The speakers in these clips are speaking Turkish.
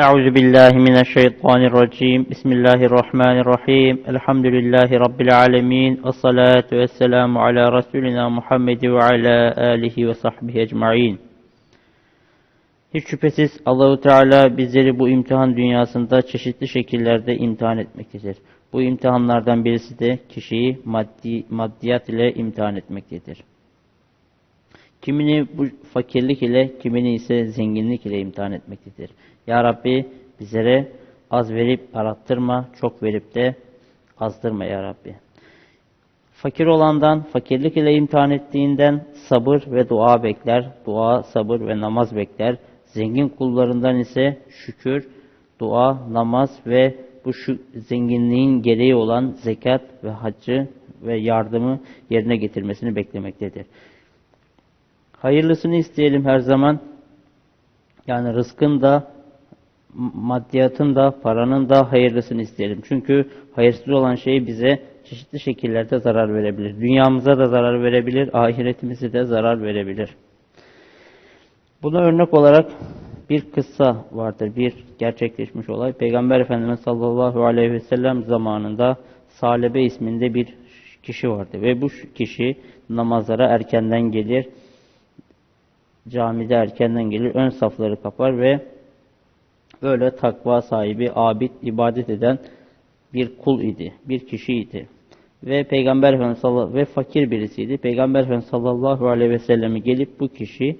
أعوذ بالله من الشيطان الرجيم بسم الله الرحمن الرحيم الحمد لله رب العالمين والصلاة والسلام على رسولنا Muhammed ve ala alihi ve sahbihi ecmaîn. Hiç şüphesiz Allahu Teala bizleri bu imtihan dünyasında çeşitli şekillerde imtihan etmektedir. Bu imtihanlardan birisi de kişiyi maddi maddiyat ile imtihan etmektedir. Kimini bu fakirlik ile, kimini ise zenginlik ile imtihan etmektedir. Ya Rabbi bizlere az verip arattırma, çok verip de azdırma Ya Rabbi. Fakir olandan, fakirlik ile imtihan ettiğinden sabır ve dua bekler, dua, sabır ve namaz bekler. Zengin kullarından ise şükür, dua, namaz ve bu şu zenginliğin gereği olan zekat ve haccı ve yardımı yerine getirmesini beklemektedir. Hayırlısını isteyelim her zaman. Yani rızkın da, maddiyatın da, paranın da hayırlısını isteyelim. Çünkü hayırsız olan şey bize çeşitli şekillerde zarar verebilir. Dünyamıza da zarar verebilir, ahiretimize de zarar verebilir. Buna örnek olarak bir kıssa vardır, bir gerçekleşmiş olay. Peygamber Efendimiz sallallahu aleyhi ve sellem zamanında Salebe isminde bir kişi vardı ve bu kişi namazlara erkenden gelir, camide erkenden gelir, ön safları kapar ve böyle takva sahibi, abid, ibadet eden bir kul idi, bir kişiydi. Ve Peygamber Efendimiz ve fakir birisiydi. Peygamber Efendimiz sallallahu aleyhi ve selleme gelip bu kişi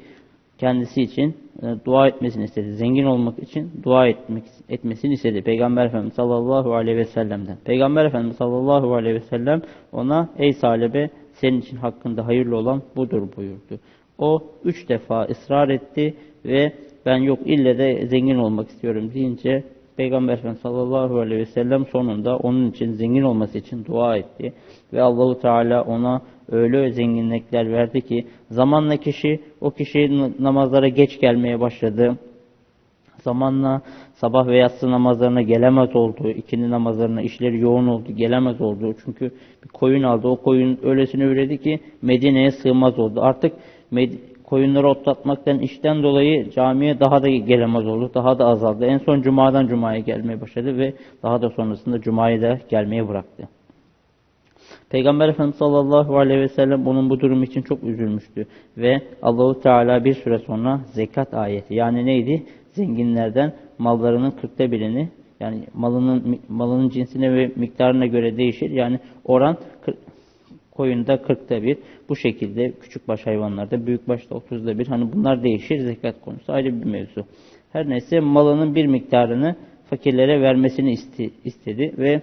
kendisi için e, dua etmesini istedi. Zengin olmak için dua etmek, etmesini istedi. Peygamber Efendimiz sallallahu aleyhi ve sellem'den. Peygamber Efendimiz sallallahu aleyhi ve sellem ona ey salebe senin için hakkında hayırlı olan budur buyurdu. O üç defa ısrar etti ve ben yok ille de zengin olmak istiyorum deyince Peygamber Efendimiz sallallahu aleyhi ve sellem sonunda onun için zengin olması için dua etti. Ve Allahu Teala ona öyle zenginlikler verdi ki zamanla kişi o kişi namazlara geç gelmeye başladı. Zamanla sabah ve yatsı namazlarına gelemez oldu. ikindi namazlarına işleri yoğun oldu. Gelemez oldu. Çünkü bir koyun aldı. O koyun öylesine üredi ki Medine'ye sığmaz oldu. Artık koyunları otlatmaktan işten dolayı camiye daha da gelemez oldu. Daha da azaldı. En son cumadan cumaya gelmeye başladı ve daha da sonrasında cumaya da gelmeye bıraktı. Peygamber Efendimiz sallallahu aleyhi ve sellem onun bu durum için çok üzülmüştü. Ve Allahu Teala bir süre sonra zekat ayeti yani neydi? Zenginlerden mallarının kırkta birini yani malının malının cinsine ve miktarına göre değişir. Yani oran koyunda kırkta bir. Bu şekilde küçük baş hayvanlarda, büyük başta otuzda bir. Hani bunlar değişir. Zekat konusu ayrı bir mevzu. Her neyse malının bir miktarını fakirlere vermesini istedi ve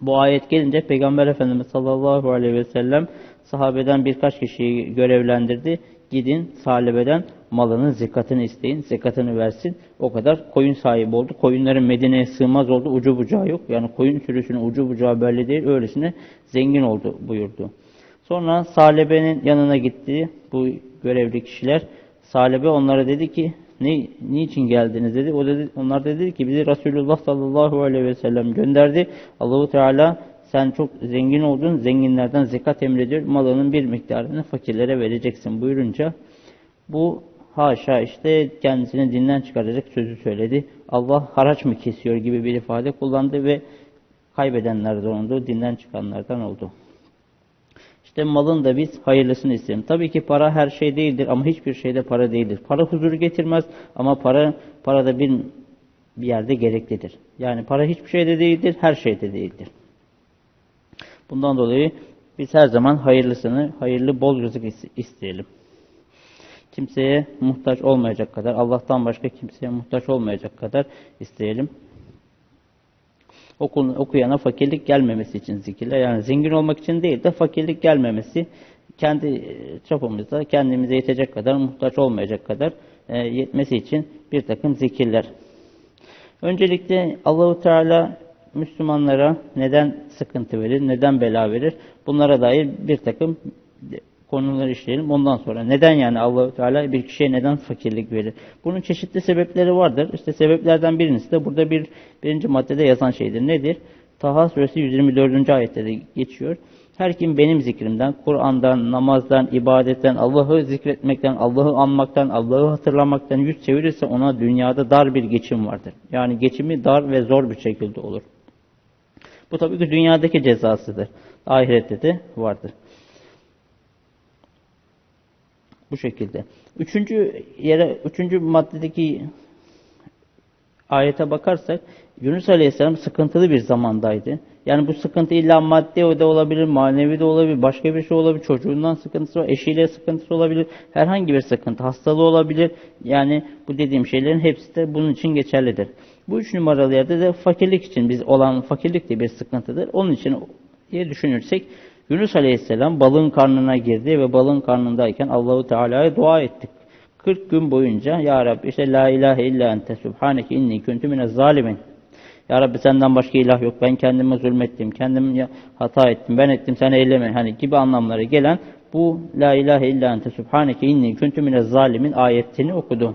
bu ayet gelince Peygamber Efendimiz sallallahu aleyhi ve sellem sahabeden birkaç kişiyi görevlendirdi. Gidin salibeden malının zekatını isteyin, zekatını versin. O kadar koyun sahibi oldu. Koyunların Medine'ye sığmaz oldu, ucu bucağı yok. Yani koyun sürüsünün ucu bucağı belli değil, öylesine zengin oldu buyurdu. Sonra Salebe'nin yanına gitti bu görevli kişiler. Salebe onlara dedi ki, ne, niçin geldiniz dedi. O dedi, onlar dedi ki bizi Resulullah sallallahu aleyhi ve sellem gönderdi. Allahu Teala sen çok zengin oldun, zenginlerden zekat emrediyor, malının bir miktarını fakirlere vereceksin buyurunca bu haşa işte kendisini dinden çıkaracak sözü söyledi. Allah haraç mı kesiyor gibi bir ifade kullandı ve kaybedenlerden oldu, dinden çıkanlardan oldu. İşte malın da biz hayırlısını isterim. Tabii ki para her şey değildir ama hiçbir şeyde para değildir. Para huzuru getirmez ama para para da bir bir yerde gereklidir. Yani para hiçbir şeyde değildir, her şeyde değildir. Bundan dolayı biz her zaman hayırlısını, hayırlı bol rızık isteyelim. Kimseye muhtaç olmayacak kadar, Allah'tan başka kimseye muhtaç olmayacak kadar isteyelim. Okul, okuyana fakirlik gelmemesi için zikirler. Yani zengin olmak için değil de fakirlik gelmemesi, kendi e, çapımızda kendimize yetecek kadar, muhtaç olmayacak kadar e, yetmesi için bir takım zikirler. Öncelikle Allahu Teala Müslümanlara neden sıkıntı verir, neden bela verir? Bunlara dair bir takım konuları işleyelim. Ondan sonra neden yani Allahu Teala bir kişiye neden fakirlik verir? Bunun çeşitli sebepleri vardır. İşte sebeplerden birincisi de burada bir birinci maddede yazan şeydir. Nedir? Taha suresi 124. ayette de geçiyor. Her kim benim zikrimden, Kur'an'dan, namazdan, ibadetten, Allah'ı zikretmekten, Allah'ı anmaktan, Allah'ı hatırlamaktan yüz çevirirse ona dünyada dar bir geçim vardır. Yani geçimi dar ve zor bir şekilde olur. Bu tabii ki dünyadaki cezasıdır. Ahirette de vardır. Bu şekilde. Üçüncü yere, üçüncü maddedeki ayete bakarsak Yunus Aleyhisselam sıkıntılı bir zamandaydı. Yani bu sıkıntı illa maddi de olabilir, manevi de olabilir, başka bir şey olabilir, çocuğundan sıkıntısı var, eşiyle sıkıntısı olabilir, herhangi bir sıkıntı, hastalığı olabilir. Yani bu dediğim şeylerin hepsi de bunun için geçerlidir. Bu üç numaralı yerde de fakirlik için biz olan fakirlik de bir sıkıntıdır. Onun için diye düşünürsek Yunus Aleyhisselam balığın karnına girdi ve balığın karnındayken Allahu Teala'ya dua ettik. 40 gün boyunca Ya Rabbi işte La ilahe illa ente subhaneke inni kuntu minez zalimin. Ya Rabbi senden başka ilah yok. Ben kendime zulmettim. Kendim hata ettim. Ben ettim sen eyleme. Hani gibi anlamları gelen bu La ilahe illa ente subhaneke inni kuntu minez zalimin ayetini okudu.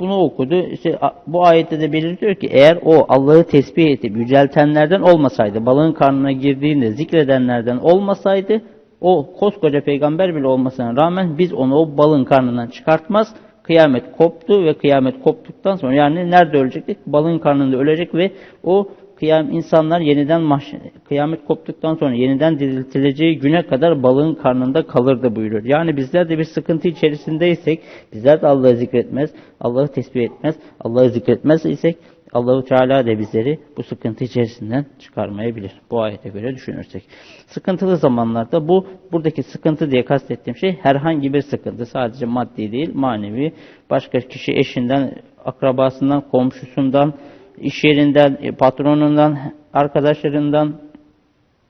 Bunu okudu. İşte bu ayette de belirtiyor ki eğer o Allah'ı tesbih edip yüceltenlerden olmasaydı, balığın karnına girdiğinde zikredenlerden olmasaydı o koskoca peygamber bile olmasına rağmen biz onu o balın karnından çıkartmaz. Kıyamet koptu ve kıyamet koptuktan sonra yani nerede ölecektik? Balın karnında ölecek ve o kıyam insanlar yeniden kıyamet koptuktan sonra yeniden diriltileceği güne kadar balığın karnında kalırdı buyuruyor. Yani bizler de bir sıkıntı içerisindeysek, bizler de Allah'ı zikretmez, Allah'ı tesbih etmez, Allah'ı zikretmez isek Allahu Teala da bizleri bu sıkıntı içerisinden çıkarmayabilir. Bu ayete göre düşünürsek. Sıkıntılı zamanlarda bu buradaki sıkıntı diye kastettiğim şey herhangi bir sıkıntı. Sadece maddi değil, manevi. Başka kişi eşinden, akrabasından, komşusundan, iş yerinden, e, patronundan, arkadaşlarından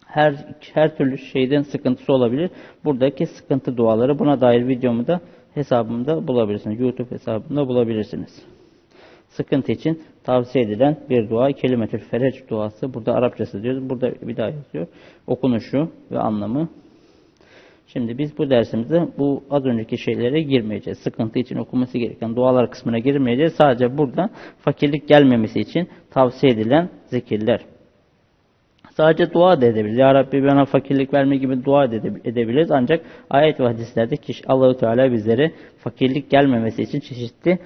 her her türlü şeyden sıkıntısı olabilir. Buradaki sıkıntı duaları buna dair videomu da hesabımda bulabilirsiniz. YouTube hesabımda bulabilirsiniz. Sıkıntı için tavsiye edilen bir dua. Kelimetül fereç duası. Burada Arapçası diyoruz. Burada bir daha yazıyor. Okunuşu ve anlamı. Şimdi biz bu dersimizde bu az önceki şeylere girmeyeceğiz. Sıkıntı için okunması gereken dualar kısmına girmeyeceğiz. Sadece burada fakirlik gelmemesi için tavsiye edilen zikirler. Sadece dua da edebiliriz. Ya Rabbi bana fakirlik verme gibi dua edebiliriz. Ancak ayet ve hadislerde kişi Allahu Teala bizlere fakirlik gelmemesi için çeşitli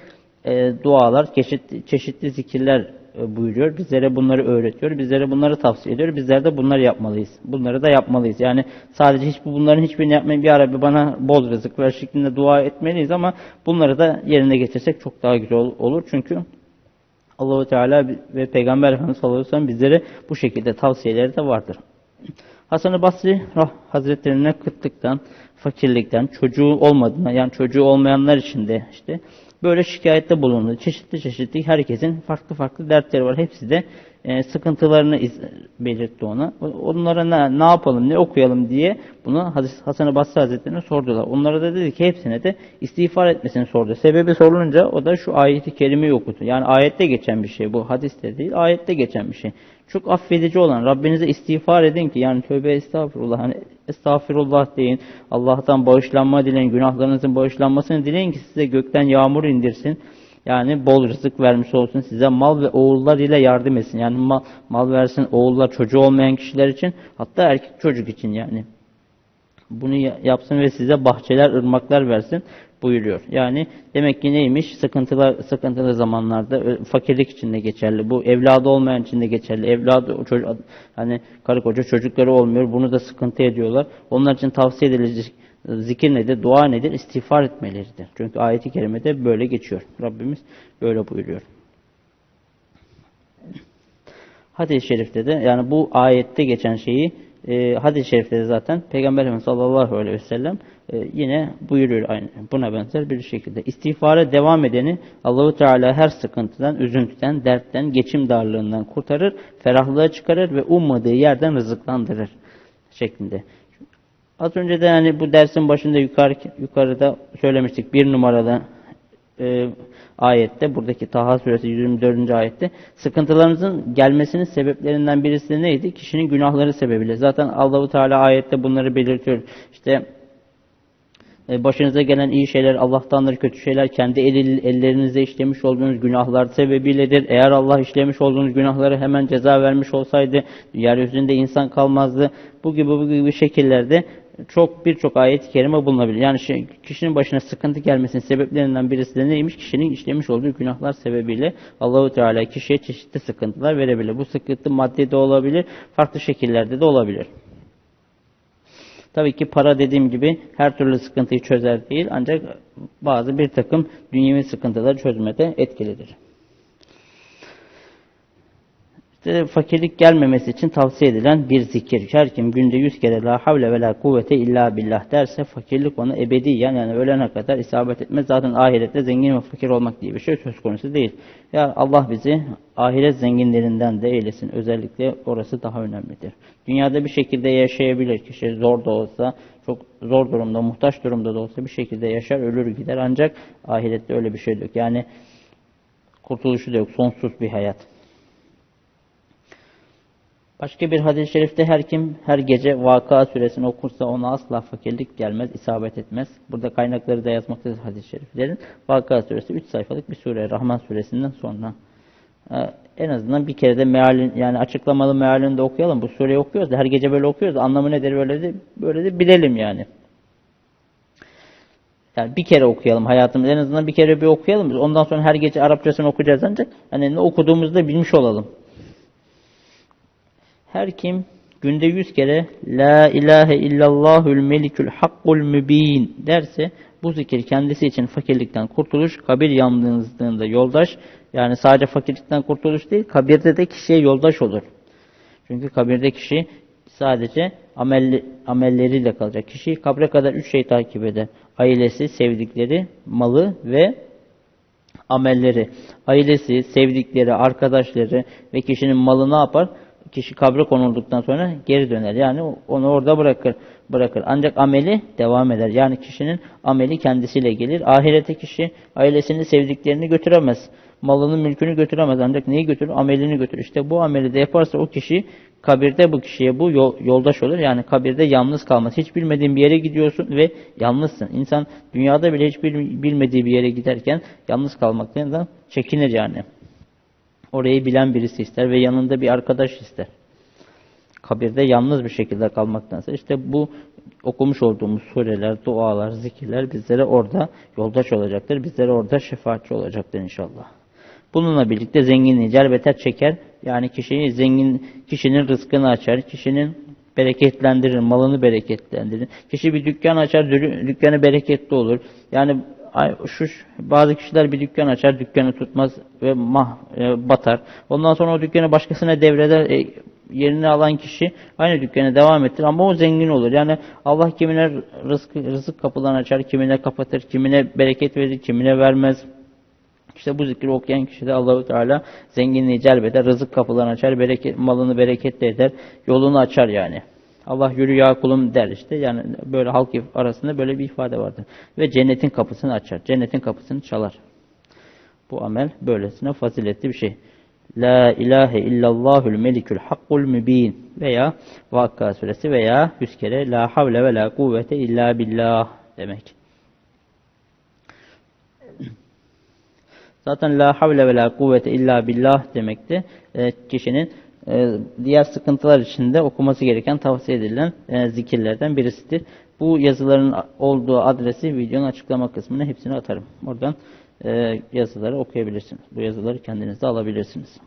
e, dualar, çeşitli, çeşitli zikirler buyuruyor. Bizlere bunları öğretiyor. Bizlere bunları tavsiye ediyor. Bizler de bunları yapmalıyız. Bunları da yapmalıyız. Yani sadece hiç bunların hiçbirini yapmayın. Bir Rabbi bana bol rızık ver şeklinde dua etmeliyiz ama bunları da yerine getirsek çok daha güzel olur. Çünkü Allahu Teala ve Peygamber Efendimiz sallallahu aleyhi ve sellem bizlere bu şekilde tavsiyeleri de vardır. Hasan-ı Basri Hazretlerine kıtlıktan, fakirlikten, çocuğu olmadığına yani çocuğu olmayanlar için de işte böyle şikayette bulundu. Çeşitli çeşitli herkesin farklı farklı dertleri var. Hepsi de e, sıkıntılarını iz, belirtti ona. Onlara ne, ne yapalım, ne okuyalım diye bunu Hasan-ı Basri Hazretleri'ne sordular. Onlara da dedi ki hepsine de istiğfar etmesini sordu. Sebebi sorulunca o da şu ayeti kerimeyi okudu. Yani ayette geçen bir şey bu. Hadiste değil, ayette geçen bir şey. Çok affedici olan Rabbinize istiğfar edin ki yani tövbe estağfurullah hani estağfirullah deyin. Allah'tan bağışlanma dileyin. Günahlarınızın bağışlanmasını dileyin ki size gökten yağmur indirsin. Yani bol rızık vermiş olsun size mal ve oğullar ile yardım etsin. Yani mal, mal versin oğullar çocuğu olmayan kişiler için hatta erkek çocuk için yani. Bunu yapsın ve size bahçeler, ırmaklar versin buyuruyor. Yani demek ki neymiş? Sıkıntılar, sıkıntılı zamanlarda fakirlik içinde geçerli. Bu evladı olmayan için de geçerli. Evladı çocuk, hani karı koca çocukları olmuyor. Bunu da sıkıntı ediyorlar. Onlar için tavsiye edilecek zikir nedir? Dua nedir? İstiğfar etmeleridir. Çünkü ayeti kerimede böyle geçiyor. Rabbimiz böyle buyuruyor. Hadis-i şerifte de yani bu ayette geçen şeyi e, hadis-i şerifte de zaten Peygamber Efendimiz sallallahu aleyhi ve sellem e, yine buyuruyor aynı buna benzer bir şekilde. İstiğfara devam edeni Allahu Teala her sıkıntıdan, üzüntüden, dertten, geçim darlığından kurtarır, ferahlığa çıkarır ve ummadığı yerden rızıklandırır şeklinde. Az önce de yani bu dersin başında yukarı, yukarıda söylemiştik bir numarada e, ayette, buradaki Taha suresi 24. ayette sıkıntılarınızın gelmesinin sebeplerinden birisi neydi? Kişinin günahları sebebiyle. Zaten Allahu Teala ayette bunları belirtiyor. İşte E, Başınıza gelen iyi şeyler Allah'tandır, kötü şeyler kendi el, ellerinizle işlemiş olduğunuz günahlar sebebiyledir. Eğer Allah işlemiş olduğunuz günahları hemen ceza vermiş olsaydı yeryüzünde insan kalmazdı. Bu gibi bu gibi şekillerde çok birçok ayet-i kerime bulunabilir. Yani şey, kişinin başına sıkıntı gelmesinin sebeplerinden birisi de neymiş? Kişinin işlemiş olduğu günahlar sebebiyle Allahu Teala kişiye çeşitli sıkıntılar verebilir. Bu sıkıntı maddi de olabilir, farklı şekillerde de olabilir. Tabii ki para dediğim gibi her türlü sıkıntıyı çözer değil ancak bazı bir takım dünyevi sıkıntıları çözmede etkilidir. Fakirlik gelmemesi için tavsiye edilen bir zikir. Her kim günde yüz kere la havle ve la kuvvete illa billah derse fakirlik ona ebediyen yani ölene kadar isabet etmez. Zaten ahirette zengin ve fakir olmak diye bir şey söz konusu değil. Ya Allah bizi ahiret zenginlerinden de eylesin. Özellikle orası daha önemlidir. Dünyada bir şekilde yaşayabilir kişi zor da olsa, çok zor durumda, muhtaç durumda da olsa bir şekilde yaşar, ölür gider. Ancak ahirette öyle bir şey yok. Yani kurtuluşu da yok. Sonsuz bir hayat. Başka bir hadis-i şerifte her kim her gece Vaka suresini okursa ona asla fakirlik gelmez, isabet etmez. Burada kaynakları da yazmaktadır hadis-i şeriflerin. Vaka suresi 3 sayfalık bir sure. Rahman suresinden sonra. Ee, en azından bir kere de mealin, yani açıklamalı mealini de okuyalım. Bu sureyi okuyoruz da her gece böyle okuyoruz. Anlamı nedir böyle de, böyle de bilelim yani. Yani bir kere okuyalım hayatımız. En azından bir kere bir okuyalım. Ondan sonra her gece Arapçasını okuyacağız ancak hani ne okuduğumuzda bilmiş olalım. Her kim günde yüz kere La ilahe illallahül melikül hakkul mübin derse bu zikir kendisi için fakirlikten kurtuluş, kabir yalnızlığında yoldaş, yani sadece fakirlikten kurtuluş değil, kabirde de kişiye yoldaş olur. Çünkü kabirde kişi sadece amel, amelleriyle kalacak. Kişi kabre kadar üç şey takip eder. Ailesi, sevdikleri, malı ve amelleri. Ailesi, sevdikleri, arkadaşları ve kişinin malı ne yapar? Kişi kabre konulduktan sonra geri döner. Yani onu orada bırakır. bırakır. Ancak ameli devam eder. Yani kişinin ameli kendisiyle gelir. Ahirete kişi ailesini, sevdiklerini götüremez. Malını, mülkünü götüremez. Ancak neyi götürür? Amelini götürür. İşte bu ameli de yaparsa o kişi kabirde bu kişiye bu yoldaş olur. Yani kabirde yalnız kalmaz. Hiç bilmediğin bir yere gidiyorsun ve yalnızsın. İnsan dünyada bile hiç bilmediği bir yere giderken yalnız kalmaktan çekinir yani. Orayı bilen birisi ister ve yanında bir arkadaş ister. Kabirde yalnız bir şekilde kalmaktansa işte bu okumuş olduğumuz sureler, dualar, zikirler bizlere orada yoldaş olacaktır. Bizlere orada şefaatçi olacaktır inşallah. Bununla birlikte zenginliği celbeter çeker. Yani kişiyi zengin kişinin rızkını açar, kişinin bereketlendirir, malını bereketlendirir. Kişi bir dükkan açar, dükkanı bereketli olur. Yani şu bazı kişiler bir dükkan açar, dükkanı tutmaz ve mah e, batar. Ondan sonra o dükkanı başkasına devreder. E, yerini alan kişi aynı dükkanı devam ettir ama o zengin olur. Yani Allah kimine rızık, rızık kapılarını açar, kimine kapatır, kimine bereket verir, kimine vermez. İşte bu zikri okuyan kişi de Allahu Teala zenginliği celbeder, rızık kapılarını açar, bereket, malını bereketli eder, yolunu açar yani. Allah yürü ya kulum der işte. Yani böyle halk arasında böyle bir ifade vardır. Ve cennetin kapısını açar. Cennetin kapısını çalar. Bu amel böylesine faziletli bir şey. La ilahe illallahül melikül hakkul mübin veya Vakka suresi veya yüz kere La havle ve la kuvvete illa billah demek. Zaten la havle ve la kuvvete illa billah demekti. E, kişinin e, diğer sıkıntılar için de okuması gereken tavsiye edilen e, zikirlerden birisidir. Bu yazıların olduğu adresi videonun açıklama kısmına hepsini atarım. Oradan e, yazıları okuyabilirsiniz. Bu yazıları kendiniz de alabilirsiniz.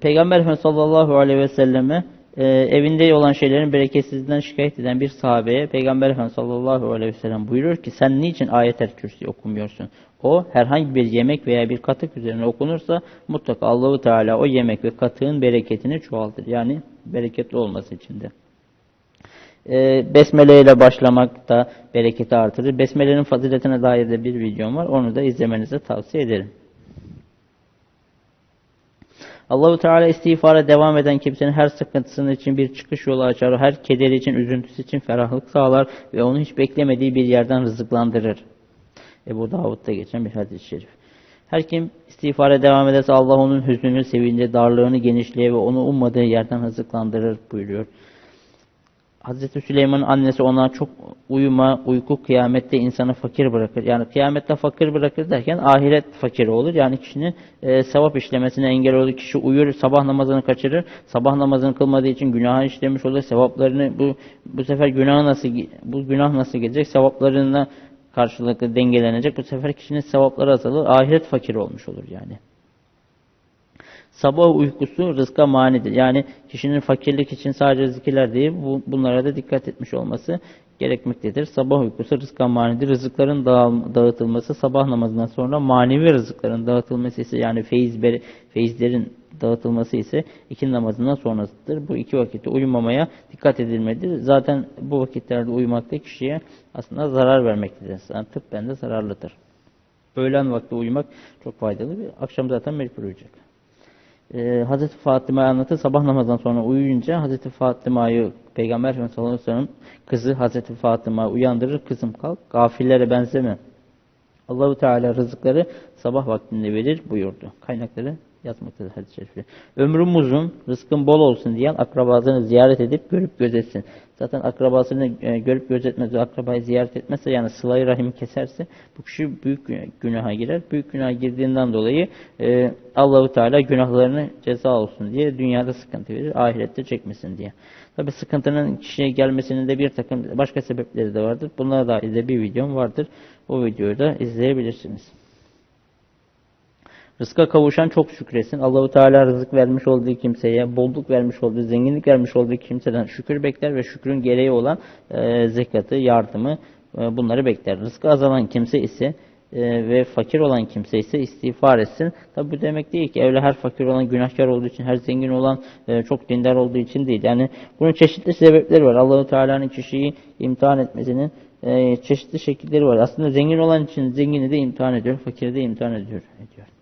Peygamber Efendimiz sallallahu aleyhi ve selleme evinde olan şeylerin bereketsizliğinden şikayet eden bir sahabeye Peygamber Efendimiz sallallahu aleyhi ve sellem buyurur ki sen niçin ayet-el kürsi okumuyorsun? O herhangi bir yemek veya bir katık üzerine okunursa mutlaka Allahu Teala o yemek ve katığın bereketini çoğaltır. Yani bereketli olması için de. E, Besmele ile başlamak da bereketi artırır. Besmele'nin faziletine dair de bir videom var. Onu da izlemenizi tavsiye ederim. Allahu Teala istiğfara devam eden kimsenin her sıkıntısının için bir çıkış yolu açar. Her kederi için, üzüntüsü için ferahlık sağlar ve onu hiç beklemediği bir yerden rızıklandırır. Ebu Davud'da geçen bir hadis-i şerif. Her kim istiğfara devam ederse Allah onun hüznünü, sevince, darlığını genişliğe ve onu ummadığı yerden hızıklandırır buyuruyor. Hazreti Süleyman'ın annesi ona çok uyuma, uyku kıyamette insanı fakir bırakır. Yani kıyamette fakir bırakır derken ahiret fakiri olur. Yani kişinin e, sevap işlemesine engel olur. Kişi uyur, sabah namazını kaçırır. Sabah namazını kılmadığı için günah işlemiş olur. Sevaplarını bu bu sefer günah nasıl bu günah nasıl gelecek? Sevaplarına karşılıklı dengelenecek. Bu sefer kişinin sevapları azalır. Ahiret fakiri olmuş olur yani. Sabah uykusu rızka manidir. Yani kişinin fakirlik için sadece zikirler değil, bu, bunlara da dikkat etmiş olması gerekmektedir. Sabah uykusu rızka manidir. Rızıkların dağıtılması sabah namazından sonra manevi rızıkların dağıtılması ise yani feyiz, feyizlerin dağıtılması ise iki namazından sonrasıdır. Bu iki vakitte uyumamaya dikkat edilmelidir. Zaten bu vakitlerde uyumakta kişiye aslında zarar vermektedir. Yani tıbben de zararlıdır. Öğlen vakti uyumak çok faydalı. Akşam zaten mecbur uyuyacak e, Hazreti Fatıma'yı anlatır. Sabah namazdan sonra uyuyunca Hazreti Fatıma'yı Peygamber Efendimiz sallallahu aleyhi ve sellem kızı Hazreti Fatıma uyandırır. Kızım kalk gafillere benzeme. Allahu Teala rızıkları sabah vaktinde verir buyurdu. Kaynakları yazmaktadır hadis-i şerifte. Ömrüm uzun, rızkın bol olsun diyen akrabasını ziyaret edip görüp gözetsin. Zaten akrabasını e, görüp gözetmez akrabayı ziyaret etmezse yani sılayı rahimi keserse bu kişi büyük günaha girer. Büyük günah girdiğinden dolayı e, Allahu Teala günahlarını ceza olsun diye dünyada sıkıntı verir, ahirette çekmesin diye. Tabi sıkıntının kişiye gelmesinin de bir takım başka sebepleri de vardır. Bunlara dair de bir videom vardır. O videoyu da izleyebilirsiniz. Rızka kavuşan çok şükresin. Allahu Teala rızık vermiş olduğu kimseye, bolluk vermiş olduğu, zenginlik vermiş olduğu kimseden şükür bekler ve şükrün gereği olan e, zekatı, yardımı e, bunları bekler. Rızkı azalan kimse ise e, ve fakir olan kimse ise istiğfar etsin. Tabi bu demek değil ki öyle her fakir olan günahkar olduğu için, her zengin olan e, çok dindar olduğu için değil. Yani bunun çeşitli sebepleri var. Allahu Teala'nın kişiyi imtihan etmesinin e, çeşitli şekilleri var. Aslında zengin olan için zengini de imtihan ediyor, fakiri de imtihan ediyor. ediyor.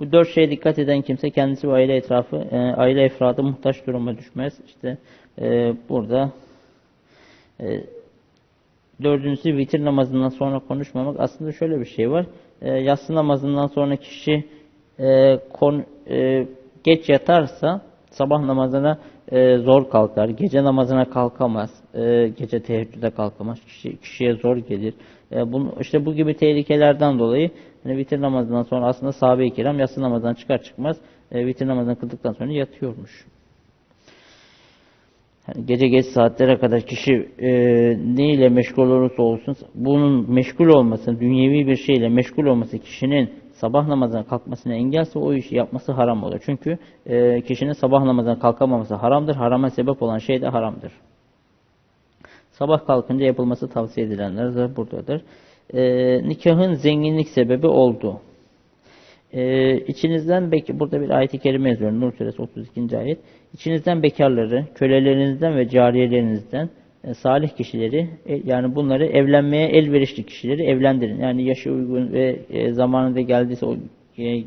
Bu dört şeye dikkat eden kimse kendisi ve aile etrafı, e, aile efradı muhtaç duruma düşmez. İşte e, burada e, dördüncüsü vitir namazından sonra konuşmamak. Aslında şöyle bir şey var. E, yatsı namazından sonra kişi e, kon, e, geç yatarsa sabah namazına e, zor kalkar. Gece namazına kalkamaz. E, gece teheccüde kalkamaz. Kişi, kişiye zor gelir. E, bunu, işte bu gibi tehlikelerden dolayı yani vitir namazından sonra aslında sahabe-i kiram yatsı namazdan çıkar çıkmaz e, vitir namazını kıldıktan sonra yatıyormuş. Yani gece geç saatlere kadar kişi e, ne meşgul olursa olsun bunun meşgul olması, dünyevi bir şeyle meşgul olması kişinin sabah namazına kalkmasına engelse o işi yapması haram olur. Çünkü e, kişinin sabah namazına kalkamaması haramdır. Harama sebep olan şey de haramdır. Sabah kalkınca yapılması tavsiye edilenler de buradadır. E, nikahın zenginlik sebebi oldu. E, içinizden burada bir ayet-i kerime yazıyorum. Nur suresi 32. ayet. İçinizden bekarları, kölelerinizden ve cariyelerinizden e, salih kişileri e, yani bunları evlenmeye elverişli kişileri evlendirin. Yani yaşı uygun ve e, zamanında geldiyse o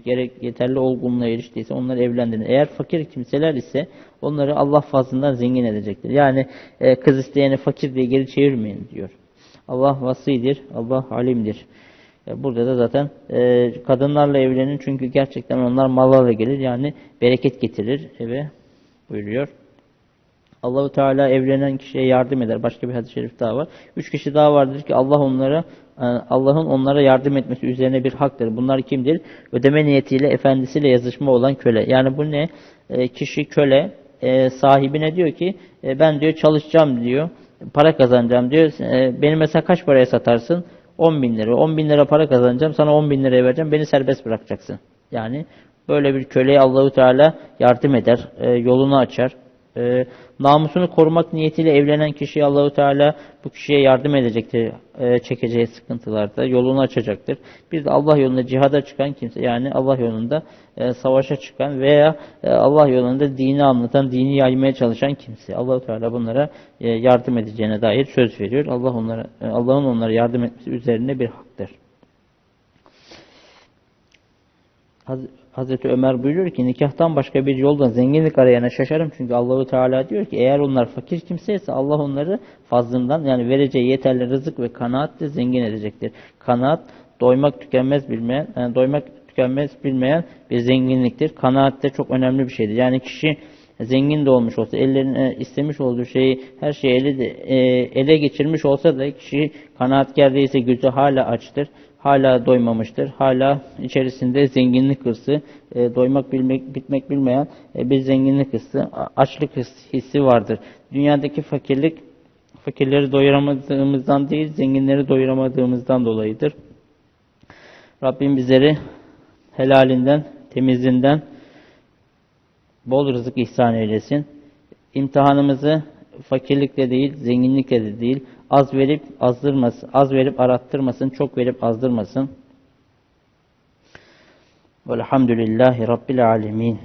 gerek yeterli olgunluğa eriştiyse onları evlendirin. Eğer fakir kimseler ise onları Allah fazlından zengin edecektir. Yani kız isteyeni fakir diye geri çevirmeyin diyor. Allah vasidir, Allah alimdir. Burada da zaten kadınlarla evlenin çünkü gerçekten onlar mallarla gelir yani bereket getirir eve buyuruyor. Allahu Teala evlenen kişiye yardım eder. Başka bir hadis-i şerif daha var. Üç kişi daha vardır ki Allah onlara e, Allah'ın onlara yardım etmesi üzerine bir haktır. Bunlar kimdir? Ödeme niyetiyle efendisiyle yazışma olan köle. Yani bu ne? E, kişi köle e, sahibine diyor ki ben diyor çalışacağım diyor. Para kazanacağım diyor. Beni mesela kaç paraya satarsın? 10 bin lira. 10 bin lira para kazanacağım. Sana 10 bin liraya vereceğim. Beni serbest bırakacaksın. Yani böyle bir köleye Allahu Teala yardım eder. Yolunu açar e, namusunu korumak niyetiyle evlenen kişiye Allahu Teala bu kişiye yardım edecektir. E, çekeceği sıkıntılarda yolunu açacaktır. Bir de Allah yolunda cihada çıkan kimse yani Allah yolunda e, savaşa çıkan veya e, Allah yolunda dini anlatan, dini yaymaya çalışan kimse. Allahu Teala bunlara e, yardım edeceğine dair söz veriyor. Allah onlara e, Allah'ın onlara yardım etmesi üzerine bir haktır. Hazreti Ömer buyuruyor ki nikahtan başka bir yoldan zenginlik arayana şaşarım. Çünkü Allahu Teala diyor ki eğer onlar fakir kimseyse Allah onları fazlından yani vereceği yeterli rızık ve kanaatle zengin edecektir. Kanaat doymak tükenmez bilmeyen, yani doymak tükenmez bilmeyen bir zenginliktir. Kanaat de çok önemli bir şeydir. Yani kişi zengin de olmuş olsa, ellerine istemiş olduğu şeyi, her şeyi ele, de- e, ele geçirmiş olsa da kişi kanaatkar değilse gözü hala açtır, hala doymamıştır, hala içerisinde zenginlik hırsı, e, doymak bilmek, bitmek bilmeyen e, bir zenginlik hırsı, açlık his- hissi vardır. Dünyadaki fakirlik, fakirleri doyuramadığımızdan değil, zenginleri doyuramadığımızdan dolayıdır. Rabbim bizleri helalinden, temizinden bol rızık ihsan eylesin. İmtihanımızı fakirlikle değil, zenginlikle de değil, az verip azdırmasın, az verip arattırmasın, çok verip azdırmasın. Velhamdülillahi Rabbil alemin.